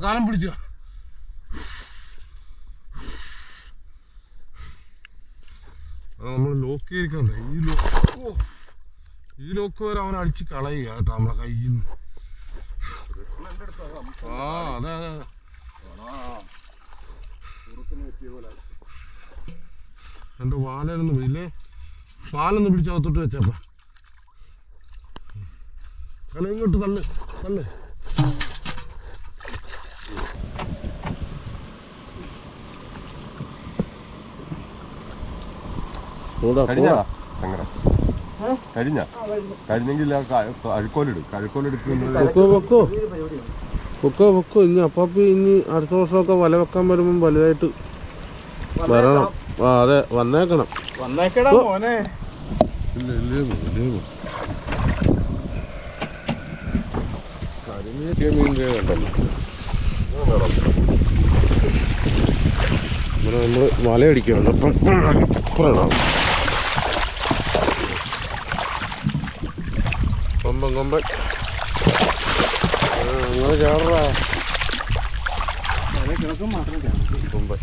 കാലം പിടിച്ച. നമ്മൾ ലോക്ക് ചെയ്തിരിക്കണ്ടേ ഈ ലോക്ക് ഈ ലോക്ക് വരെ അവൻ അടിച്ച് കളയുക കേട്ടോ നമ്മളെ കയ്യിൽ നിന്ന് ആ അതെ അതെ അതെ. എന്റെ വാലൊന്ന് ഇല്ലേ? വാലൊന്ന് പിടിച്ച് അകത്തോട്ട് വെച്ചപ്പ കല ഇങ്ങോട്ട് തള്ളു തള്ളു. അങ്ങനെ. കഴിഞ്ഞ? കഴിഞ്ഞെങ്കിൽ അഴുക്കോലിടും. പൊക്കോ പൊക്കോ. പൊക്കോ ഇനി അപ്പാപ്പി ഇനി അടുത്ത വർഷമൊക്കെ വല വെക്കാൻ വരുമ്പം വലുതായിട്ട് വരണം. ആ അതെ വന്നേക്കണം. വന്നേക്കണം മോനെ. ഇല്ല ഇല്ലേ ഇല്ലേ. കരിമീൻ മീൻ കണ്ടല്ലോ ഇവിടെ നമ്മൾ വലയടിക്കുകയാണ് അപ്പം ഇപ്പുറം കൊമ്പൻ കൊമ്പൻ. നിങ്ങൾ ചാടറാ കിഴക്കും മാത്രം കൊമ്പൻ.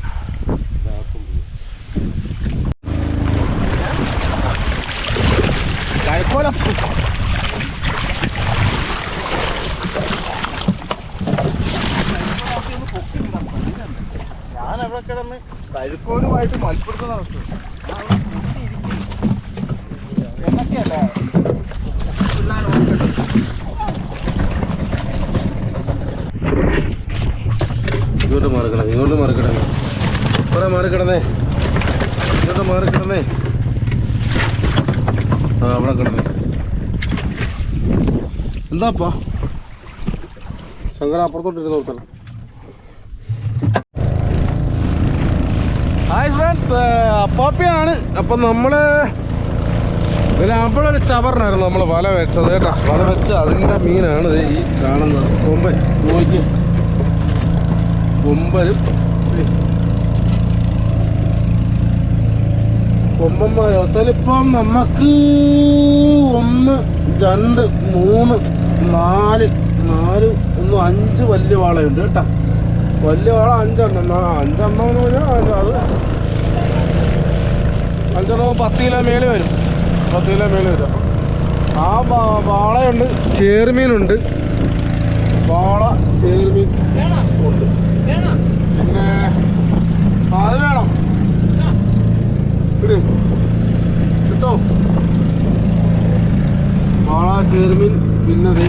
കഴക്കോലം ഞാൻ എവിടെ കിടന്ന് കഴുക്കോലുമായിട്ട് മൽപ്പെടുത്തുന്ന ഇങ്ങോട്ട് മാറിക്കിടന്നേ ഇങ്ങോട്ട് മാറിക്കിടന്നേ കുറെ മാറിക്കിടന്നേ. ഇങ്ങോട്ട് മാറിക്കിടന്നേ. ആ അവിടെ കിടന്നേ. എന്താപ്പാ? ശങ്കര അപ്പുറത്തോട്ടിരുന്ന് അപ്പാപ്പിയാണ് അപ്പം നമ്മൾ നമ്മളൊരു ചവറിനായിരുന്നു നമ്മൾ വല വെച്ചത് കേട്ടോ. വല വെച്ച അതിന്റെ മീനാണ് ഈ കാണുന്നത്. കൊമ്പൻ കൊമ്പനും കൊമ്പന്മാരോ ഒത്തലിപ്പം നമുക്ക് ഒന്ന് രണ്ട് മൂന്ന് നാല് നാല് ഒന്ന് അഞ്ച് വലിയ വാളയുണ്ട് കേട്ടോ. വലിയ വാള അഞ്ചെണ്ണം. അഞ്ചെണ്ണം എന്ന് പറഞ്ഞാൽ അത് അഞ്ചെണ്ണം പത്ത് കിലോ മേലെ വരും. പത്ത് കിലോ മേലെ വരും. ആ വാളയുണ്ട് ചേർമീനുണ്ട് വാള ചേർമീൻ ഉണ്ട്. പിന്നെ അത് വേണം. കിട്ടോ? വാള ചേർമീൻ പിന്നെ ദേ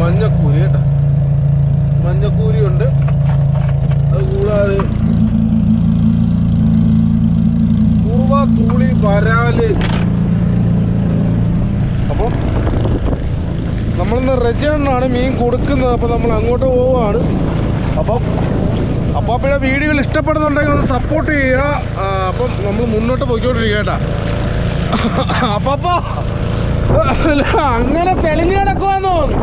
മഞ്ഞക്കൂരി കേട്ടോ. മഞ്ഞക്കൂരി ഉണ്ട് അത് കൂടാതെ കുറുവ തൂളി വരാൽ. അപ്പോൾ നമ്മളിന്ന് റെജണ്ണാണ് മീൻ കൊടുക്കുന്നത്. അപ്പോൾ നമ്മൾ അങ്ങോട്ട് പോവുകയാണ് അപ്പം അപ്പാപ്പയുടെ വീഡിയോകൾ ഇഷ്ടപ്പെടുന്നുണ്ടെങ്കിൽ ഒന്ന് സപ്പോർട്ട് ചെയ്യുക. അപ്പം നമ്മൾ മുന്നോട്ട് പോയിക്കൊണ്ടിരിക്കുക അപ്പാപ്പ അങ്ങനെ തെളിഞ്ഞു കിടക്കുവാന്ന് തോന്നുന്നു.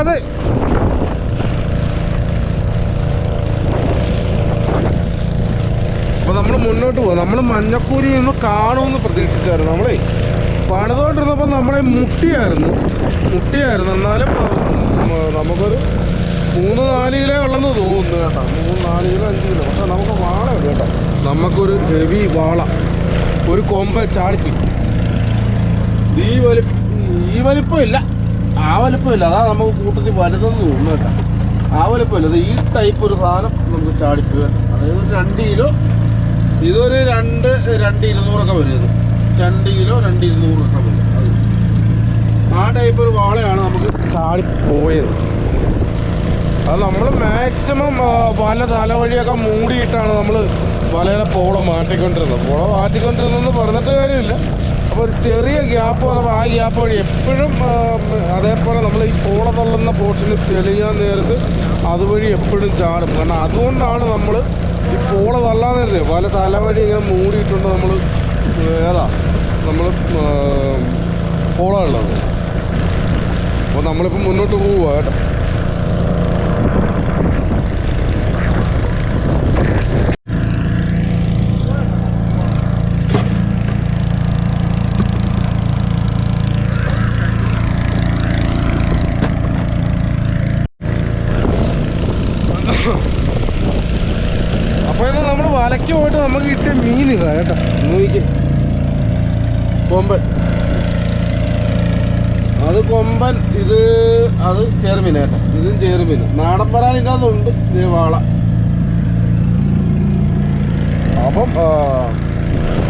അത് അപ്പൊ നമ്മൾ മുന്നോട്ട് പോകും. നമ്മൾ മഞ്ഞക്കൂരി നിന്ന് കാണുമെന്ന് പ്രതീക്ഷിച്ചായിരുന്നു നമ്മളെ. പണിതുകൊണ്ടിരുന്നപ്പോൾ നമ്മളെ മുട്ടിയായിരുന്നു. മുട്ടിയായിരുന്നു. എന്നാലും നമുക്കൊരു മൂന്ന് നാല് കിലോ ഉള്ളെന്ന് തോന്നുന്നു കേട്ടോ. മൂന്ന് നാല് കിലോ അഞ്ച് കിലോ പക്ഷെ നമുക്ക് വാള കേട്ടോ. നമുക്കൊരു ഹെവി വാള. ഒരു കൊമ്പ ചാടിച്ചു. ഈ വലി ഈ വലിപ്പമില്ല. ആ വലിപ്പമില്ല. അതാ നമുക്ക് കൂട്ടത്തിൽ വലുതെന്ന് തോന്നുന്നു കേട്ടോ. ആ വലിപ്പമില്ല. ഇല്ല ഈ ടൈപ്പ് ഒരു സാധനം നമുക്ക് ചാടിക്കുക അതായത് രണ്ട് കിലോ ഇതൊരു രണ്ട് രണ്ട് ഇരുന്നൂറൊക്കെ വരും ഇത്. രണ്ട് കിലോ രണ്ട് ഇരുന്നൂറൊക്കെ വരും. ആ ടൈപ്പ് ഒരു വാളയാണ് നമുക്ക് ചാടി പോയത്. അത് നമ്മൾ മാക്സിമം വല തലവഴിയൊക്കെ മൂടിയിട്ടാണ് നമ്മൾ വലയിലെ പോള മാറ്റിക്കൊണ്ടിരുന്നത്. പോള മാറ്റിക്കൊണ്ടിരുന്നെന്ന് പറഞ്ഞിട്ട് കാര്യമില്ല. അപ്പോൾ ഒരു ചെറിയ ഗ്യാപ്പ് വന്നപ്പോൾ ആ ഗ്യാപ്പ് വഴി എപ്പോഴും അതേപോലെ നമ്മൾ ഈ പോള തള്ളുന്ന പോർഷന് തെളിയാൻ നേരത്ത് അതുവഴി എപ്പോഴും ചാടും. കാരണം അതുകൊണ്ടാണ് നമ്മൾ ഈ പോള നേരത്തെ വല തലവഴി ഇങ്ങനെ മൂടിയിട്ടുണ്ട് നമ്മൾ ഏതാ? നമ്മൾ പോള അപ്പോൾ നമ്മളിപ്പോൾ മുന്നോട്ട് പോവുക കേട്ടോ അപ്പൊ ഇത് നമ്മൾ വലയ്ക്ക് പോയിട്ട് നമുക്ക് കിട്ടിയ മീൻ ഇതാ കേട്ടോ നോക്കിക്കേ കൊമ്പൻ അത് കൊമ്പൻ ഇത് അത് ചേർമീൻ ഇതും ചേർമീൻ നാടൻ പരാൻ ഇല്ലാതുണ്ട് വാള. അപ്പം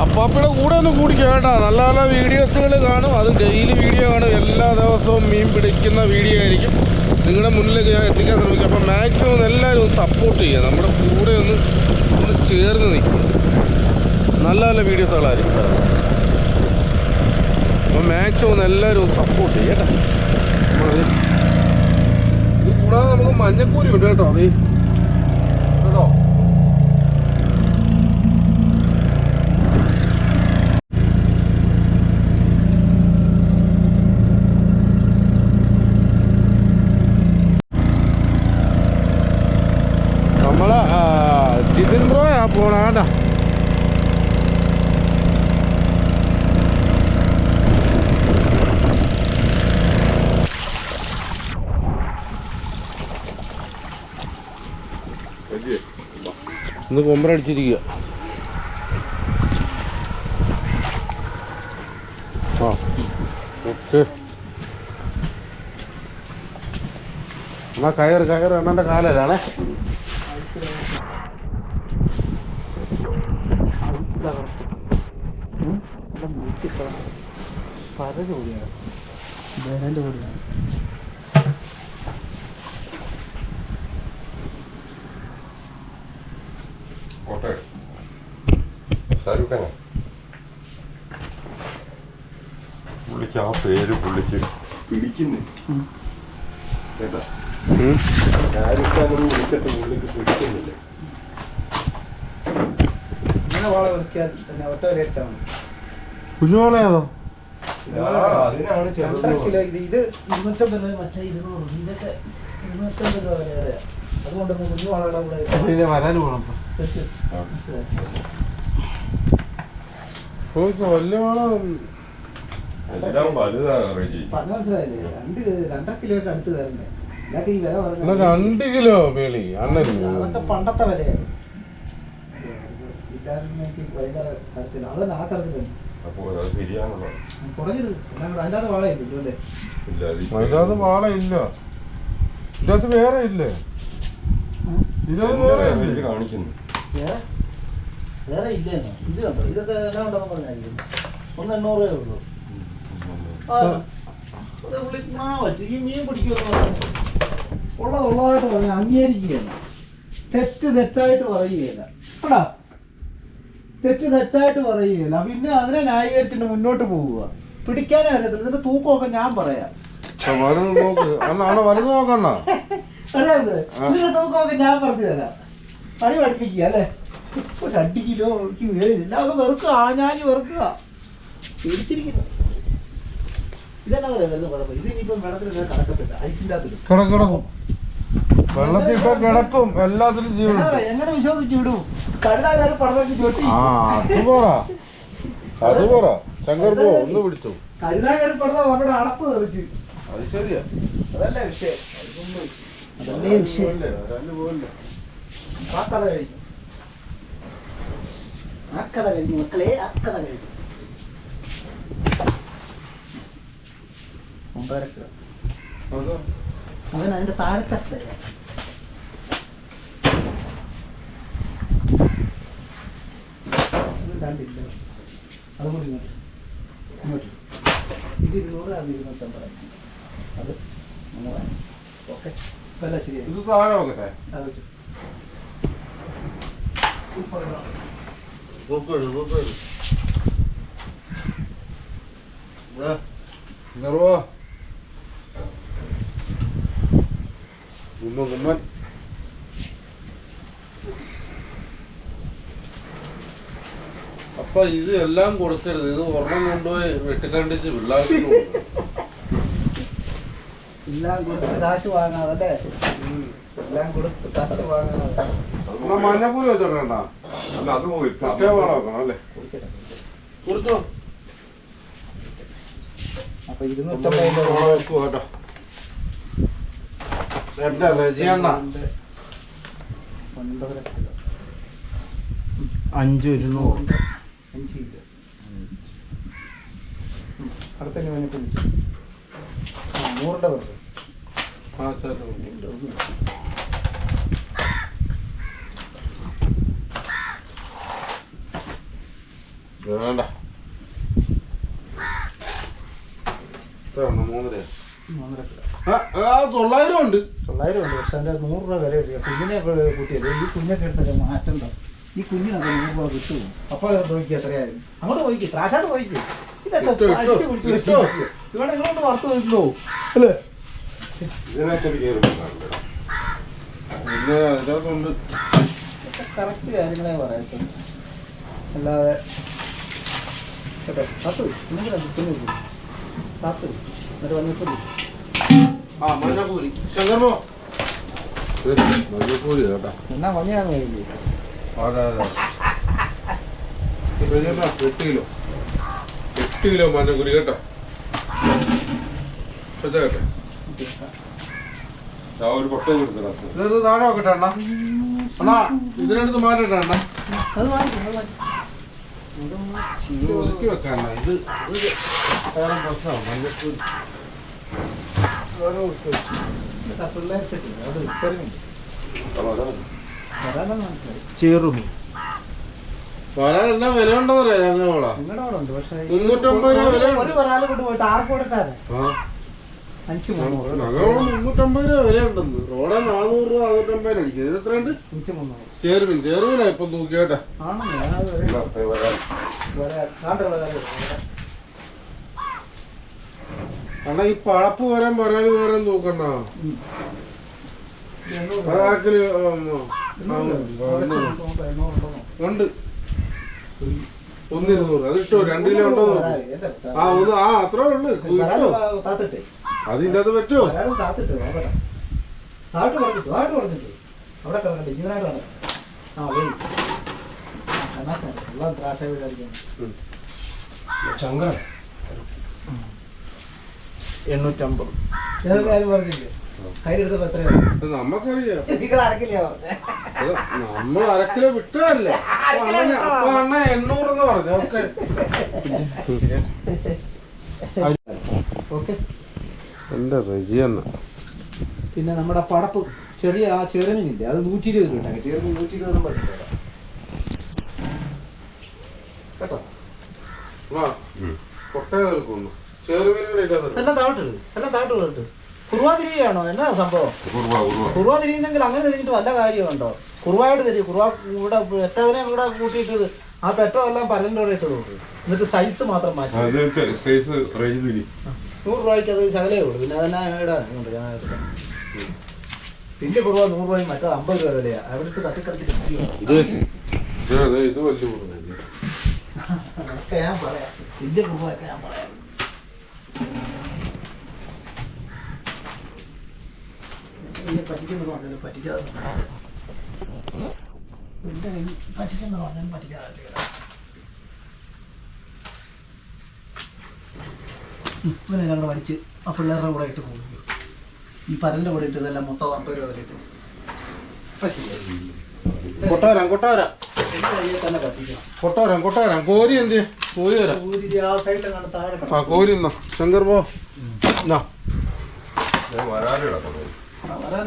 അപ്പാപ്പയുടെ കൂടെ ഒന്ന് കൂടി കേട്ടോ. നല്ല നല്ല വീഡിയോസുകൾ കാണും. അത് ഡെയിലി വീഡിയോ കാണും എല്ലാ ദിവസവും മീൻ പിടിക്കുന്ന വീഡിയോ ആയിരിക്കും. നിങ്ങളുടെ മുന്നിലേക്ക് ഞാൻ എത്തിക്കാൻ ശ്രമിക്കും. അപ്പം മാക്സിമം എല്ലാവരും സപ്പോർട്ട് ചെയ്യുക. നമ്മുടെ കൂടെ ഒന്ന് ഒന്ന് ചേർന്ന് നിൽക്കും നല്ല നല്ല വീഡിയോസുകളായിരിക്കും. വരുന്നത്. അപ്പം മാക്സിമം എല്ലാവരും സപ്പോർട്ട് നമ്മളത് ഇത് കൂടാതെ നമുക്ക് മഞ്ഞക്കൂരി ഉണ്ട് കേട്ടോ അത് കേട്ടോ നമ്മളെ ആ, ജിതിൻ ബ്രോയാ പോണ കേട്ടാ വലിയ ഇന്ന് കൊമ്പരടിച്ചിരിക്കുക ആ ഓക്കെ. എന്നാ കയറ് കയറ് അണ്ണന്റെ കാലല്ലാണേ കോട്ടയം ഷാരൂഖ് ഖാനാ പുള്ളിക്ക് ആ പേര് പുള്ളിക്ക് പിടിക്കുന്നു. കേട്ടാ? ഷാരൂഖ് എന്ന് വിളിച്ചിട്ട് പുള്ളിക്ക് പിടിക്കുന്നില്ല. കുഞ്ഞുമോളെ അതിനാണ് ചെറുത് കിലോ ഇത്? ഇരുന്നൂറ്റമ്പത് രൂപ മറ്റേ ഇരുന്നൂറ് ഇതൊക്കെ ഇരുന്നൂറ്റമ്പത് രൂപ വിലയുടെ അതുകൊണ്ട് കുഞ്ഞു വരാൻ പോകണം രണ്ട് കിലോയ്ക്ക് അടുത്ത് എന്നാ രണ്ട് കിലോ വേളി അതൊക്കെ പണ്ടത്തെ വിലയാണ് അതിനകത്ത് വാള ഇല്ല ഇതിനകത്ത് വേറെ ഇല്ലേ ഇതിനകത്ത് വേറെ ഇത് ഇല്ലേ കാണിക്കുന്നു. വേറെ ഇല്ലെന്നോ? ഇത് കണ്ടോ? ഇതൊക്കെ എന്നാ ഉണ്ടെന്ന് പറഞ്ഞായിരിക്കും. ഒന്ന് എണ്ണൂറ് രൂപയേ ഉള്ളൂ. ആ, അത് പുള്ളി ആ വച്ച് ഈ മീൻ പിടിക്കുമെന്ന് പറഞ്ഞു ഉള്ളത് ഉള്ളതായിട്ട് പറഞ്ഞാൽ അംഗീകരിക്കുകയല്ല. തെറ്റ് തെറ്റായിട്ട് പറയുകയില്ല. കേടാ തെറ്റ് തെറ്റായിട്ട് പറയുകയില്ല. പിന്നെ അതിനെ ന്യായീകരിച്ചിട്ട് മുന്നോട്ട് പോവുക. പിടിക്കാനേ അറിയത്തില്ല. ഇതിന്റെ തൂക്കമൊക്കെ ഞാൻ പറയാം. വലുത് നോക്ക്. വലുത് ഇതിന്റെ തൂക്കമൊക്കെ ഞാൻ പറഞ്ഞു തരാം. പണി പഠിപ്പിക്കുക അല്ലേ? ഇപ്പൊ രണ്ട് കിലോ എനിക്ക് വേറില്ല അത് വെറുക്കുക ആഞ്ഞാഞ്ഞ് വെറുക്കുക. പിടിച്ചിരിക്കുന്നു. ഇതെന്നാ വരുന്ന കുഴപ്പം. ഇത് ഇനിയിപ്പം വെള്ളത്തിൽ ഇങ്ങനെ കടക്കത്തില്ല. ഐസിന്റെ അകത്തില്ല കിടക്കിടക്കും വെള്ളത്തിൽ ഇപ്പൊ കിടക്കും. എല്ലാത്തിലും ജീവനുണ്ട് എങ്ങനെ വിശ്വസിച്ച് വിടും? കരുതാകാരം പടത്തേക്ക് ചൊട്ടി ആ അത് പറ. അത് പറ. ശങ്കർ പോ ഒന്ന് പിടിച്ചു. കരുതാകാരം പടത നമ്മുടെ അടപ്പ് തെറിച്ച്. അത് ശരിയാ. അതല്ല വിഷയം. അതല്ലേ വിഷയം ആ കഥ കഴിഞ്ഞു ആ കഥ കഴിഞ്ഞു മക്കളെ ആ കഥ കഴിഞ്ഞു ഒമ്പതരക്ക് അവൻ അതിന്റെ താഴത്തെ വരെ ഇത് രണ്ടില്ല അതും കൂടി ഇങ്ങോട്ട് ഇങ്ങോട്ട് ഇത് ഇരുന്നൂറ് അത് ഇരുന്നൂറ്റമ്പത് അത് മുന്നൂറാണ് ഓക്കെ ഇപ്പം എല്ലാം ശരിയായി ഇത് താഴെ നോക്കട്ടെ. നിർവാ ഗുമ്മൻ അപ്പൊ ഇത് എല്ലാം കൊടുക്കരുത്. ഇത് ഒരെണ്ണം കൊണ്ടുപോയി വെട്ടിക്കണ്ടിച്ച് പിള്ളേർക്ക്. എല്ലാം കൊടുത്ത് കാശ് വാങ്ങാതല്ലേ എല്ലാം കൊടുത്ത് കാശ് വാങ്ങാതെ മഞ്ഞക്കൂലി അല്ല അത് പോയി. മറ്റേ വേണം വെക്കണം അല്ലേ? കൊടുക്കട്ടെ. അപ്പൊ ഇരുന്നൂറ്റമ്പത് രൂപ. വെക്കൂ കേട്ടോ. എന്റെ റജിയണ്ണ ഒൻപതര കിലോ. അഞ്ച് ഇരുന്നൂറ്. അഞ്ച് കിലോ. അടുത്ത നൂറിന്റെ ചേട്ടാ വേണ്ട മൂന്നര തൊള്ളായിരം ഉണ്ട് തൊള്ളായിരം ഉണ്ട് പക്ഷെ അതിന്റെ നൂറ് രൂപ വില കിട്ടിയ കുഞ്ഞിനെ കൂട്ടിയത് ഈ കുഞ്ഞൊക്കെ എടുത്തൊക്കെ മാറ്റം ഈ കുഞ്ഞിനൊക്കെ നൂറ് രൂപ കിട്ടുമോ അപ്പോൾ നോക്കി എത്രയായിരുന്നു അങ്ങോട്ട് പോയിക്ക് ത്രാശാത്ത് പോയിക്ക് ഇതൊക്കെ. ഇവിടെ ഇങ്ങോട്ട് വറുത്ത് വെച്ചോ അല്ലേ ഇതിനകത്തൊരു കയറുന്നുണ്ട് പിന്നെ അതിനകത്തുണ്ട് കറക്റ്റ് കാര്യങ്ങളെ പറയത്തുള്ളൂ. അല്ലാതെ കേട്ടോ കാത്തു നിങ്ങൾ കുഞ്ഞു കാത്തു. എന്നിട്ട് വന്നിട്ട് ആ മഞ്ഞക്കൂലി ശങ്കർമോ മഞ്ഞക്കൂലി കേട്ടാ എന്നാ മഞ്ഞാന്ന് കഴിയില്ലേ അതെ അതെ. ഇത് ചേട്ടാ, എട്ട് കിലോ. എട്ട് കിലോ മഞ്ഞക്കൂലി കേട്ടോ. കേട്ടെ? ഒരു താഴെ നോക്കട്ടെ അണ്ണാ. അണ്ണാ ഇതിനടുത്ത് മാറ്റട്ടെ അണ്ണാ. അത് വാങ്ങിക്കും അത് ഒതുക്കി ഇത് വേറെ പ്രശ്നമാണ്. ചെറുമീൻ. വരാനെല്ലാം വില ഉണ്ടെന്ന് അറിയാം? ഞങ്ങളോടാ നിങ്ങളുടെ ഉണ്ട് പക്ഷേ ഈ മുന്നൂറ്റമ്പത് രൂപ വില ഒരു- ഒരു ഒരാൾ കൊണ്ട് പോയിട്ട് ആർക്ക് കൊടുക്കാതെ. ആ. അഞ്ച് മുന്നൂറ് ഞങ്ങളോട് മുന്നൂറ്റമ്പത് രൂപ വില ഉണ്ടെന്ന് റോഡ നാനൂറ് രൂപ നാനൂറ്റമ്പത് അടിക്കും ഇത് എത്രയുണ്ട് അഞ്ച് മുന്നൂറ് ചേർമീൻ ചേർമീനാ ഇപ്പൊ നോക്കിയോട്ടെ ആണെന്ന് ഞാനത് ഒരു- വരാൻ വരാ- കാണ്ട് വരാ- വരാ. അണ്ണാ ഈ പഴപ്പ് വരാൻ പറയാൻ നോക്കുമ്പോ എണ്ണൂറ് ഉണ്ടോ? ഉണ്ട് ഒന്നിരുന്നൂറ് അത് ഇഷ്ടോ രണ്ട് കിലോ ഉണ്ടോ? ആ ഒന്ന് ആ അത്രേ ഉള്ളു വരാൽ കിട്ടോ കാ- കാത്തിട്ടെ അതിന്റെ അത് പറ്റുമോ വരാൽ കാത്തിട്ട് നോക്കട്ടെ താഴോട്ട് പറഞ്ഞിട്ട് താഴോട്ട് പറഞ്ഞിട്ട്. അവിടെ കിടക്കട്ടെ ആ എല്ലാം വിചാരിക്കുന്നു എണ്ണൂറ്റമ്പത്. ഏതൊക്കെ കാര്യം പറഞ്ഞില്ലേ? കയ്യിലെടുത്തപ്പോ എത്രയാണ് ഇത് നമുക്കറിയാം നിങ്ങൾ അരക്കില്ല പറഞ്ഞേ? നമ്മൾ അരക്കിലോ വിട്ടതല്ലേ. അപ്പൊ അണ്ണന് അപ്പൊ അണ്ണ എണ്ണൂറെന്ന് പറഞ്ഞു ഓക്കെ. ഓക്കെ. എന്റെ റെജി തന്നെ. പിന്നെ നമ്മുടെ പടപ്പ് ചെറിയ ആ ചെറുമീനില്ലേ അത് നൂറ്റി ഇരുപത് രൂപ ചെറുമീൻ നൂറ്റി ഇരുപത് പറ്റില്ല കേട്ടോ? ആ കൊട്ടയ നിൽക്കുന്നു ചെറുമീനുകളുടെ ഇട്ടത് എല്ലാം താഴോട്ട് ഇട്. എല്ലാം താഴോട്ട് ഇട്ട് കുറുവാ എന്നാ സംഭവം? Urwa Urwa Kuruva. തിരിയുന്നെങ്കിൽ അങ്ങനെ തിരിഞ്ഞിട്ട് വല്ല കാര്യമുണ്ടോ? കുറുവായിട്ട് തിരിയും കുറുവാ ഇവിടെ പെട്ടതിനെ കൂടെ കൂട്ടിയിട്ട് ആ പെട്ടതെല്ലാം പരലിന്റെ കൂടെ ഇട്ട് കൊടുക്കും. എന്നിട്ട് സൈസ് മാത്രം മാറ്റി. നൂറ് രൂപയ്ക്ക് അത് ശകലേ ഉള്ളൂ. പിന്നെ അതെന്നാ ഇങ്ങോട്ട് ഞാൻ എടുക്കാം. കുറവാ കുറുവ നൂറ് രൂപയും മറ്റേത് അമ്പത് രൂപ വിലയാണ് അവിടെ ഇട്ട് തട്ടിക്കളിച്ചിട്ട്. ഇത് ഇത് അതെ, ഇത് വലിയ കൂടുതൽ അതൊക്കെ ഞാൻ പറയാം. വലിയ കുറുവൊക്കെ ഞാൻ പറയാം. എന്നെ പറ്റിക്കുന്നു പറഞ്ഞാലും പറ്റിക്കാതെ പറ്റിക്കുന്നു പറഞ്ഞാലും പറ്റിക്കാതെ ഉം, ഞങ്ങൾ വലിച്ച് ആ പിള്ളേരുടെ കൂടെ ഇട്ട് പോകും. ഈ പരലിന്റെ കൂടെ ഇട്ട് ഇതെല്ലാം മൊത്തം അപ്പൊ ശരിയായി കൊട്ടാരം കൊട്ടാരം എന്റെ കയ്യിൽ തന്നെ പറ്റിക്കണം കൊട്ടാരം കൊട്ടാരം കോരി എന്ത്? കോരി തരാം ഊരി ആ സൈഡിലെങ്ങാണ്ട് താഴെ ആ കിടക്കും. കോരി എന്നാ ശങ്കർ പോ. എന്നാ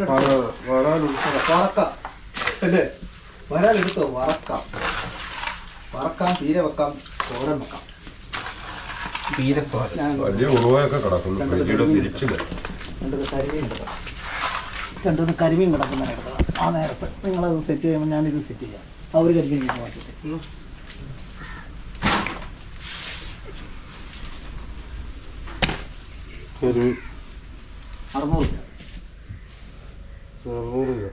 ആ. വരാനുണ്ട് അല്ലേ? വറക്കാം. വറക്കാം തീരെ വെക്കാം തോരൻ വെക്കാം. തീരത്തോര ഞാൻ വലിയ ഉറുവയൊക്കെ കിടക്കുന്നു. ഫ്രിഡ്ജിയുടെ തിരിച്ചു രണ്ടത് കരിമീൻ കരിമീൻ കിടക്കുന്ന എടുക്കാം ആ നേരത്തെ നിങ്ങളത് സെറ്റ് ചെയ്യുമ്പോൾ ഞാനിത് സെറ്റ് ചെയ്യാം. ആ ഒരു കരിമീൻ ഇങ്ങ് മാറ്റിയിട്ട്. ഒരു അറുന്നൂറ് രൂപ. അറുന്നൂറ് രൂപ.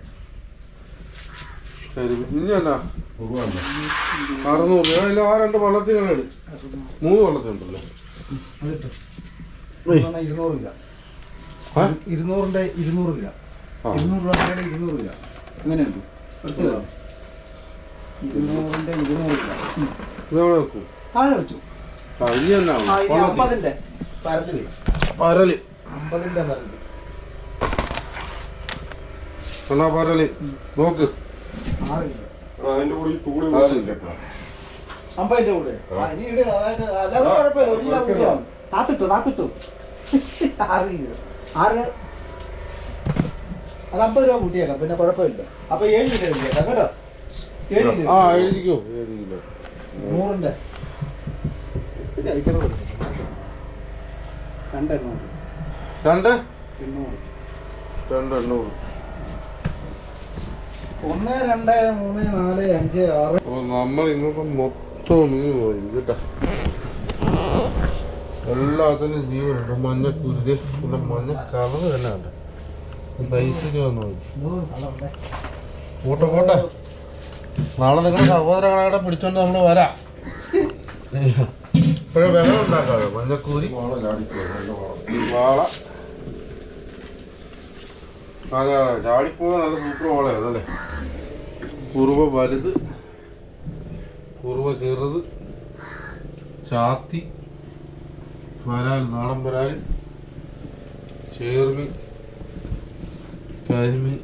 അറുന്നൂറ് ആ രണ്ട് എടു മൂന്ന് വള്ളത്തിലുണ്ടല്ലോ അതിട്ട്. ഇരുന്നൂറ് രൂപ ഇരുന്നൂറ് രൂപ. ഇരുന്നൂറ് രൂപയുടെ ഇരുന്നൂറ് രൂപ അങ്ങനെയുണ്ട് എടുത്തു തരാം ഇരുന്നൂറ് രൂപ താഴെ വെച്ചു. പരൽ. പരൽ. നോക്ക്. ആറ് അതിന്റെ കൂടെ ഈ തൂളി അമ്പതിന്റെ കൂടെ. ആ, ഇനി ഇട് അതായത് അല്ലാതെ കുഴപ്പമില്ല. ഒരു കിലോ താത്തിട്ടു താത്തിട്ടു. ആറ് കിലോ ആറ് അത് അമ്പത് രൂപ കൂട്ടിയേക്കാം. പിന്നെ കുഴപ്പമില്ല. അപ്പൊ ഏഴ് കിലോ എഴുതിയേക്കാം കേട്ടോ? ഏഴ് കിലോ ആ എഴുതിക്കോ? ഏഴ് കിലോ. നൂറിന്റെ. രണ്ട് എണ്ണൂറ് രണ്ട്? എണ്ണൂറ്. രണ്ട് എണ്ണൂറ്. ഒന്ന് രണ്ട് മൂന്ന് നാല് അഞ്ച് ആറ്. നമ്മൾ ഇങ്ങോട്ട് മൊത്തം മീൻ പോയി കേട്ടാ. എല്ലാത്തിനും ജീവനുണ്ട് മഞ്ഞ കുരുതി പിന്നെ മഞ്ഞ കളർ തന്നെ ഉണ്ട് തൈസിന് വന്നു. പോട്ടെ പോട്ടെ. നാളെ നിങ്ങളുടെ സഹോദരങ്ങളെ പിടിച്ചോണ്ട് നമ്മൾ വരാം. ഇപ്പോഴും വെള്ളം ഉണ്ടാക്കാതെ മഞ്ഞക്കൂരി വാള. അതെ ചാടിപ്പോകാൻ നല്ല സൂപ്പർ വാളയാണ് അല്ലേ? കുറുവ വലുത്. കുറുവ ചെറുത് ചാത്തി വരാൽ നാടൻ വരാൽ ചേർമീൻ കരിമീൻ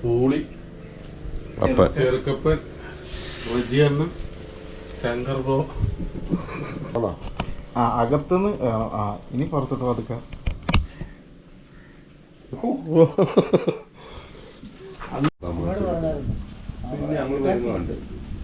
പൂളി ചേർക്കപ്പൻ റിജിയണ്ണൻ ശങ്കർ ബ്രോ. ആ അകത്തുനിന്ന് ആ, ഇനി പുറത്തോട്ട് പതുക്കെ. ഞങ്ങൾ പറഞ്ഞായിരുന്നു.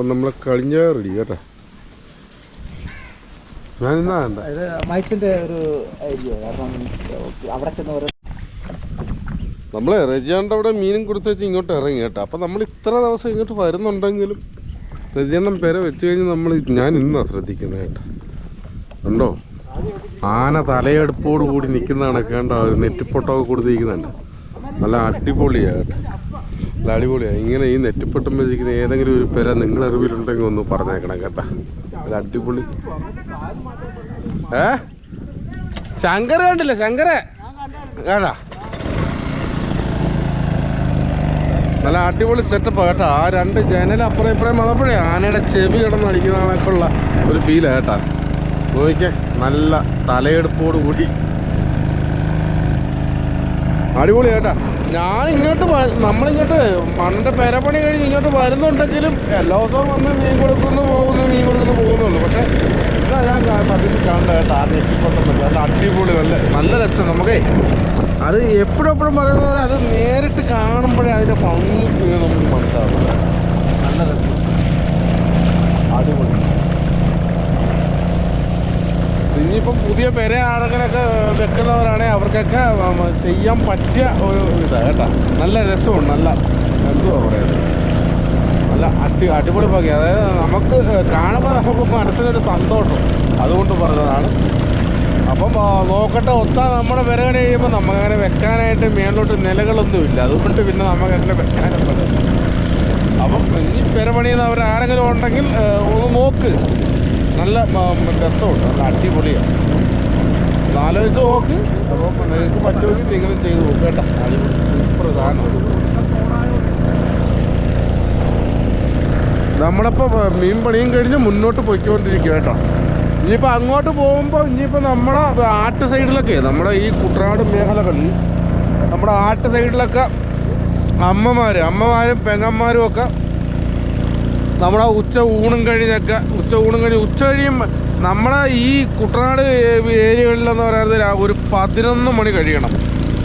അപ്പൊ നമ്മളെ കളിഞ്ഞ റെഡി കേട്ടോ. ഇത് മൈച്ചിന്റെ ഒരു ഐഡിയ കാരണം അവിടെ ചെന്ന് ഓരോ നമ്മളെ റജിയാണ്ട് അവിടെ മീനും കൊടുത്ത് വെച്ച് ഇങ്ങോട്ട് ഇറങ്ങി കേട്ടോ. അപ്പൊ നമ്മൾ ഇത്ര ദിവസം ഇങ്ങോട്ട് വരുന്നുണ്ടെങ്കിലും റജിയണ്ണം പേരെ വെച്ച് കഴിഞ്ഞ് നമ്മൾ ഞാൻ ഇന്നാ ശ്രദ്ധിക്കുന്നത് കേട്ടോ. ഉണ്ടോ ആന തലയെടുപ്പോട് കൂടി നിൽക്കുന്നതാണ് കേട്ടോ ഒരു നെറ്റിപ്പൊട്ടൊക്കെ കൊടുത്തിരിക്കുന്നുണ്ട്. നല്ല അടിപൊളിയാ കേട്ടോ. നല്ല അടിപൊളിയാണ് ഇങ്ങനെ ഈ നെറ്റിപ്പൊട്ടം വെച്ചിരിക്കുന്ന ഏതെങ്കിലും ഒരു പെര നിങ്ങളുടെ അറിവിലുണ്ടെങ്കിൽ ഒന്ന് പറഞ്ഞേക്കണം കേട്ടാ. ഒരു അടിപൊളി. ഏ? ശങ്കര കണ്ടില്ലേ? ശങ്കര കേട്ടാ? നല്ല അടിപൊളി സെറ്റപ്പാണ് കേട്ടോ. ആ രണ്ട് ജനൽ അപ്പുറം ഇപ്പുറം വന്നപ്പോഴേ ആനയുടെ ചെവി കിടന്ന് അടിക്കുന്നതാണൊക്കെയുള്ള ഒരു ഫീലാണ് കേട്ടോ. നോക്കിക്കേ നല്ല തലയെടുപ്പോട് കൂടി അടിപൊളി കേട്ടാ ഞാൻ ഇങ്ങോട്ട് നമ്മളിങ്ങോട്ട് മണ്ട പേരപ്പണി കഴിഞ്ഞ് ഇങ്ങോട്ട് വരുന്നുണ്ടെങ്കിലും എല്ലാ ദിവസവും വന്ന് മീൻ കൊടുക്കുന്നു പോകുന്നു മീൻ കൊടുക്കുന്നു പോകുന്നുള്ളൂ. പക്ഷേ ഇതാ ഞാൻ ആ നല്ല അടിപൊളി നല്ല നല്ല രസം നമുക്കേ. അത് എപ്പോഴും പറയുന്നത് അത് നേരിട്ട് കാണുമ്പോഴേ അതിന്റെ ഭംഗി നമുക്ക് മനസ്സിലാവുന്നത്. നല്ല രസം. അടിപൊളി. ഇനിയിപ്പം പുതിയ പെര ആളുകളൊക്കെ വെക്കുന്നവരാണെങ്കിൽ അവർക്കൊക്കെ ചെയ്യാൻ പറ്റിയ ഒരു ഇതാണ് കേട്ടോ. നല്ല രസമാണ് നല്ല എന്തുവാ പറയുന്നത്? നല്ല അടി അടിപൊളി ഭംഗി അതായത് നമുക്ക് കാണുമ്പോൾ നമുക്ക് മനസ്സിനൊരു സന്തോഷം. അതുകൊണ്ട് പറഞ്ഞതാണ്. അപ്പം നോക്കട്ടെ ഒത്താ നമ്മുടെ കണി കഴിയുമ്പോൾ നമുക്കങ്ങനെ വെക്കാനായിട്ട് മേലോട്ട് നിലകളൊന്നുമില്ല. അതുകൊണ്ട് പിന്നെ നമുക്ക് അങ്ങനെ വെക്കാനൊക്കെ പറ്റില്ല അപ്പം ഇനി പെരപണിയുന്ന അവർ ആരെങ്കിലും ഉണ്ടെങ്കിൽ ഒന്ന് നോക്ക്. നല്ല രസമുണ്ട്. നല്ല അടിപൊളിയാണ്. ആലോചിച്ച് നോക്ക്. നിങ്ങൾക്ക് പറ്റുമെങ്കിൽ നിങ്ങളും ചെയ്ത് നോക്ക് കേട്ടോ. അടിപൊളി. സൂപ്പർ നമ്മളിപ്പോൾ മീൻ പണിയും കഴിഞ്ഞ് മുന്നോട്ട് പോയിക്കൊണ്ടിരിക്കുക കേട്ടോ. ഇനിയിപ്പോൾ അങ്ങോട്ട് പോകുമ്പോൾ ഇനിയിപ്പോൾ നമ്മുടെ ആട്ട് സൈഡിലൊക്കെ നമ്മുടെ ഈ കുട്ടനാട് മേഖലകളിൽ നമ്മുടെ ആട്ട് സൈഡിലൊക്കെ അമ്മമാർ അമ്മമാരും പെങ്ങന്മാരും ഒക്കെ നമ്മുടെ ഉച്ച ഊണും കഴിഞ്ഞൊക്കെ ഉച്ച ഊണും കഴിഞ്ഞ് ഉച്ച കഴിയുമ്പോൾ നമ്മുടെ ഈ കുട്ടനാട് ഏരിയകളിലെന്ന് പറയുന്നത് ഒരു പതിനൊന്ന് മണി കഴിയണം.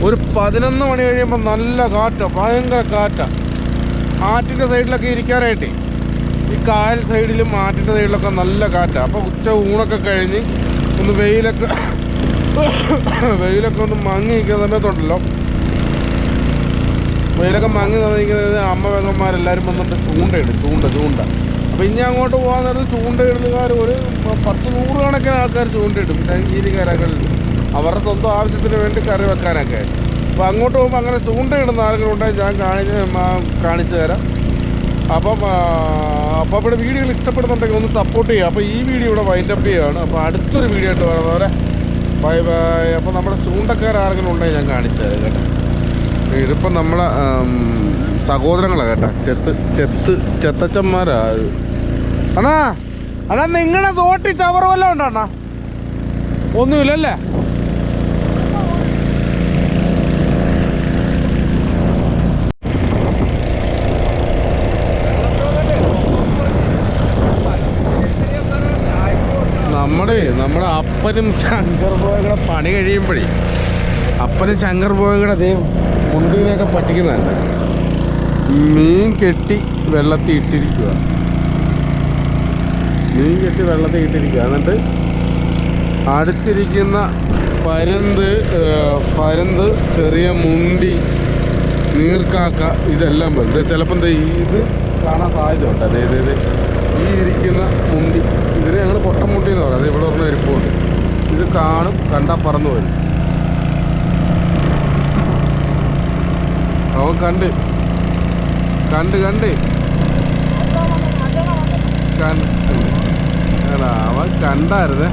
ഒരു പതിനൊന്ന് മണി കഴിയുമ്പോൾ നല്ല കാറ്റാണ് ഭയങ്കര കാറ്റാണ് ആറ്റിന്റെ സൈഡിലൊക്കെ ഇരിക്കാനായിട്ടേ. ഈ കായൽ സൈഡിലും ആറ്റിന്റെ സൈഡിലൊക്കെ നല്ല കാറ്റാണ് അപ്പോൾ ഉച്ച ഊണൊക്കെ കഴിഞ്ഞ് ഒന്ന് വെയിലൊക്കെ വെയിലൊക്കെ ഒന്ന് മങ്ങി നിൽക്കുന്ന സമയത്തുണ്ടല്ലോ. വെയിലൊക്കെ മങ്ങി നിൽക്കുന്നത് അമ്മ പെങ്ങന്മാരെല്ലാവരും വന്നിട്ട് ചൂണ്ടയിടും ചൂണ്ട ചൂണ്ട. അപ്പോൾ ഇനി അങ്ങോട്ട് പോകാൻ നേരത്ത് ചൂണ്ടയിടുന്നകാർ ഒരു പത്ത് നൂറ് കണക്കിന് ആൾക്കാർ ചൂണ്ടയിടും രീതിക്കാരൊക്കെ അവരുടെ സ്വന്തം ആവശ്യത്തിന് വേണ്ടി കറി വെക്കാനൊക്കെ. അപ്പോൾ അങ്ങോട്ട് പോകുമ്പോൾ അങ്ങനെ ചൂണ്ടയിടുന്ന ആരെങ്കിലും ഉണ്ടെങ്കിൽ ഞാൻ കാണിച്ച് കാണിച്ചു തരാം. അപ്പം അപ്പോൾ ഇവിടെ വീഡിയോകൾ ഇഷ്ടപ്പെടുന്നുണ്ടെങ്കിൽ ഒന്ന് സപ്പോർട്ട് ചെയ്യുക. അപ്പോൾ ഈ വീഡിയോ ഇവിടെ വൈൻഡപ്പ് ചെയ്യുകയാണ്. അപ്പോൾ അടുത്തൊരു വീഡിയോ ആയിട്ട് വരുന്നവരെ ബൈ ബൈ അപ്പോൾ നമ്മുടെ ചൂണ്ടക്കാർ ഉണ്ടെങ്കിൽ ഞാൻ കാണിച്ചു തരാം കേട്ടോ. ഇതിപ്പം നമ്മളെ സഹോദരങ്ങളാണ് കേട്ടോ. ചെത്ത് ചെത്ത് ചെത്തച്ചന്മാരാ. അണ്ണാ അണ്ണാ നിങ്ങളുടെ തോട്ടി ചവർ വല്ലതും ഉണ്ടോ അണ്ണാ? ഒന്നുമില്ലല്ലേ? നമ്മുടെ നമ്മുടെ അപ്പനും ശങ്കർ ബോയുടെ പണി കഴിയുമ്പോഴേ അപ്പനും ശങ്കർ ബോയുടെ ദേ മുണ്ടുവിനെയൊക്കെ പറ്റിക്കുന്നതല്ല? മീൻ കെട്ടി വെള്ളത്തിൽ ഇട്ടിരിക്കുക മീൻ കെട്ടി വെള്ളത്തിൽ ഇട്ടിരിക്കുക എന്നിട്ട് അടുത്തിരിക്കുന്ന പരുന്ത് പരന്ത് ചെറിയ മുണ്ടി നീർക്കാക്ക ഇതെല്ലാം വരും. ചിലപ്പം ഇത് കാണാൻ സാധ്യതയുണ്ട്. അതെ അതെ അതെ ഈ ഇരിക്കുന്ന മുണ്ടി. ഇതിനെ ഞങ്ങൾ പൊട്ടമുണ്ടി എന്ന് പറയാം. അത് ഇവിടെ പറഞ്ഞ ഇരിപ്പുണ്ട്. ഇത് കാണും കണ്ടാൽ പറന്നു വരും. അവൻ കണ്ട്. കണ്ട് കണ്ട്. അവൻ കണ്ടായിരുന്നേ.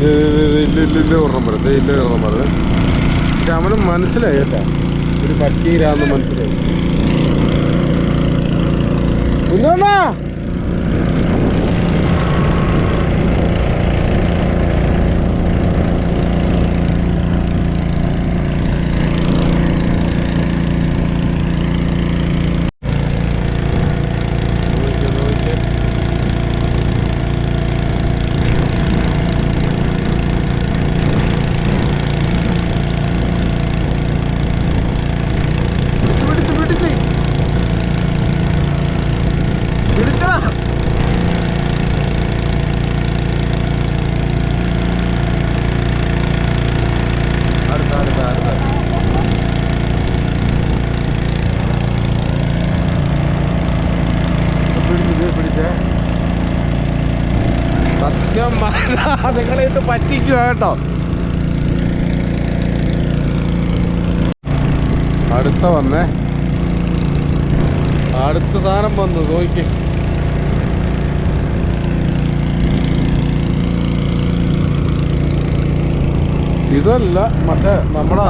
ദേ, ഇല്ല ഒരെണ്ണം പക്ഷെ അവന് മനസ്സിലായി കേട്ടോ. ഒരു പറ്റീരാന്ന് മനസ്സിലായി നോക്കിയേ, നോക്കിയേ. പിടിച്ച് പിടിച്ച് പിടിച്ചടാ അടുത്ത അടുത്ത അടുത്ത പിടിച്ചത് പിടിച്ചേ സത്യം പറഞ്ഞാ നിങ്ങളെ ഇത് പറ്റിക്കുക കേട്ടോ. അടുത്ത വന്നേ. അടുത്ത സാധനം വന്നു നോക്കി ഇതല്ല മറ്റേ നമ്മുടെ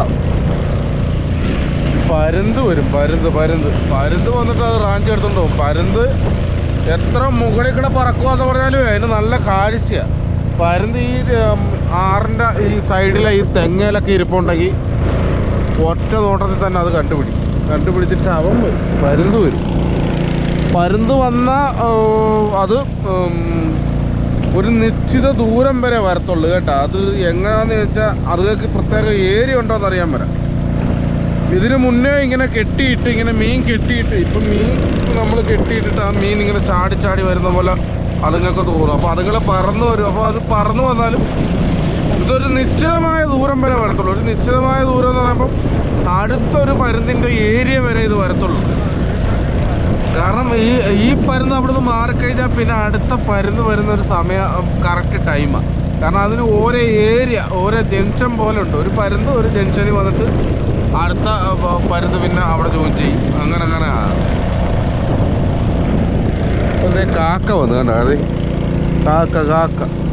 പരുന്ത് വരും പരുന്ത് പരുന്ത്. പരുന്ത് വന്നിട്ട് അത് റാഞ്ചി എടുത്തോണ്ടോ പരുന്ത് എത്ര മുകളിൽ കൂടെ പറക്കുക എന്ന് പറഞ്ഞാലും അതിന് നല്ല കാഴ്ചയാണ് പരുന്ത് ഈ ആറിന്റെ ഈ സൈഡിലെ ഈ തെങ്ങയിലൊക്കെ ഇരിപ്പുണ്ടെങ്കിൽ ഒറ്റ നോട്ടത്തിൽ തന്നെ അത് കണ്ടുപിടിക്കും കണ്ടുപിടിച്ചിട്ട് അവൻ വരും. പരുന്ത് വരും. പരുന്ത് വന്ന അത് ഒരു നിശ്ചിത ദൂരം വരെ വരത്തുള്ളൂ കേട്ടോ. അത് എങ്ങനെയാന്ന് ചോദിച്ചാൽ അതുകൾക്ക് പ്രത്യേക ഏരിയ ഉണ്ടോ എന്നറിയാൻ വരാം ഇതിന് മുന്നേ ഇങ്ങനെ കെട്ടിയിട്ട് ഇങ്ങനെ മീൻ കെട്ടിയിട്ട് ഇപ്പം മീൻ നമ്മൾ കെട്ടിയിട്ടിട്ട് ആ മീൻ ഇങ്ങനെ ചാടി ചാടി വരുന്ന പോലെ അതുങ്ങൾക്ക് തോന്നും. അപ്പോൾ അതുങ്ങളെ പറന്ന് വരും. അപ്പോൾ അത് പറന്ന് വന്നാലും ഇതൊരു നിശ്ചിതമായ ദൂരം വരെ വരത്തുള്ളൂ. ഒരു നിശ്ചിതമായ ദൂരം എന്ന് പറയുമ്പോൾ അടുത്തൊരു പരുന്തിന്റെ ഏരിയ വരെ ഇത് വരത്തുള്ളൂ. കാരണം ഈ ഈ പരുന്ന് അവിടുന്ന് മാറിക്കഴിഞ്ഞാൽ പിന്നെ അടുത്ത പരുന്ന് വരുന്ന ഒരു സമയം കറക്റ്റ് ടൈമാണ് കാരണം അതിന് ഓരോ ഏരിയ ഓരോ ജംഗ്ഷൻ പോലെ ഉണ്ട് ഒരു പരുന്ന് ഒരു ജംഗ്ഷനിൽ വന്നിട്ട് അടുത്ത പരുന്ന് പിന്നെ അവിടെ ജോയിൻ ചെയ്യും. അങ്ങനെ അങ്ങനെ. കാക്ക വന്നു കണ്ടോ? കാക്ക കാക്ക.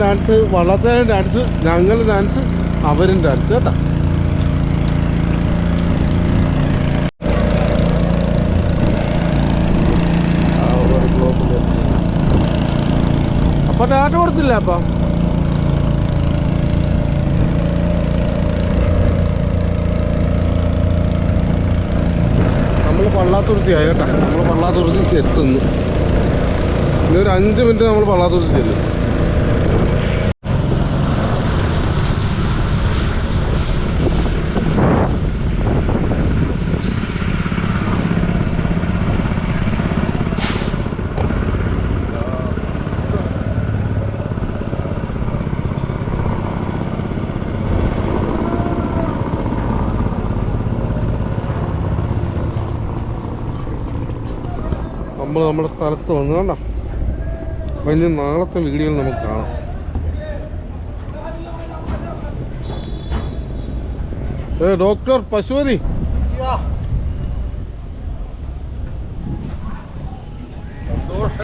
ഡാൻസ് വള്ളത്തേനും ഡാൻസ് ഞങ്ങൾ ഡാൻസ് അവരും ഡാൻസ് കേട്ടോ. അപ്പൊ ഡാറ്റ കൊടുത്തില്ല അപ്പൊ? നമ്മൾ പള്ളാത്തുരുത്തിയായി കേട്ടോ. നമ്മൾ പള്ളാത്തുരുത്തി എത്തുന്നു ഇനി ഒരു അഞ്ച് മിനിറ്റ് നമ്മൾ പള്ളാത്തുരുത്തി ചെല്ലും. നമ്മുടെ സ്ഥലത്ത് വന്നു കണ്ടോ? അപ്പം ഇനി നാളത്തെ വീഡിയോയിൽ നമുക്ക് കാണാം. ഏ ഡോക്ടർ പശുപതി